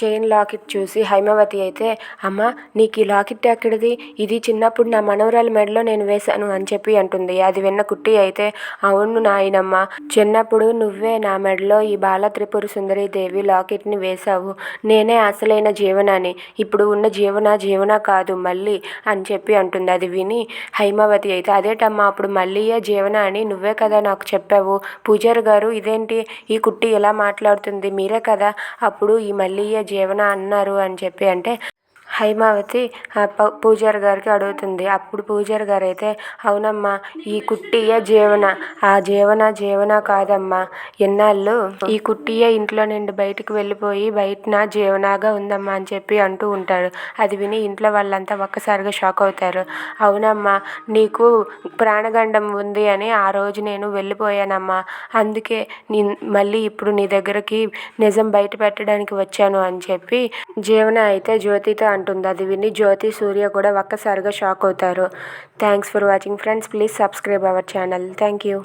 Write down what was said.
Chain locket చూసి హైమవతి అయితే అమ్మ నీకు ఈ లాకెట్ ఎక్కడిది? ఇది చిన్నప్పుడు నా మనవరాలి మెడలో నేను వేశాను అని చెప్పి అంటుంది. అది విన్న కుట్టి అయితే అవును నాయనమ్మ చిన్నప్పుడు నువ్వే నా మెడలో ఈ బాల త్రిపుర సుందరి దేవి లాకెట్ని వేశావు. నేనే అసలైన జీవనాన్ని ఇప్పుడు ఉన్న జీవన జీవన కాదు మళ్ళీ అని చెప్పి అంటుంది. అది విని హైమావతి అయితే అదేటమ్మా అప్పుడు మళ్ళీయే జీవన అని నువ్వే కదా నాకు చెప్పావు. పూజారి గారు ఇదేంటి? ఈ కుట్టి ఎలా మాట్లాడుతుంది? మీరే కదా? అప్పుడు ఈ మళ్ళీయే జీవన అన్నారు అని చెప్పి అంటే హైమావతి పూజారి గారికి అడుగుతుంది. అప్పుడు పూజారి గారు అయితే అవునమ్మా ఈ కుట్టియే జీవన ఆ జీవన జీవన కాదమ్మా. ఎన్నాళ్ళు ఈ కుట్టియే ఇంట్లో నుండి బయటికి వెళ్ళిపోయి బయటన జీవనాగా ఉందమ్మా అని చెప్పి అంటూ ఉంటాడు. అది విని ఇంట్లో వాళ్ళంతా ఒక్కసారిగా షాక్ అవుతారు. అవునమ్మా నీకు ప్రాణగండం ఉంది అని ఆ రోజు నేను వెళ్ళిపోయానమ్మా. అందుకే నీ మళ్ళీ ఇప్పుడు నీ దగ్గరికి నిజం బయట పెట్టడానికి వచ్చాను అని చెప్పి జీవన అయితే జ్యోతితో అంటుంది. అది విని జ్యోతి సూర్య కూడా ఒక్కసారిగా షాక్ అవుతారు. Thanks for watching friends. Please subscribe our channel. Thank you.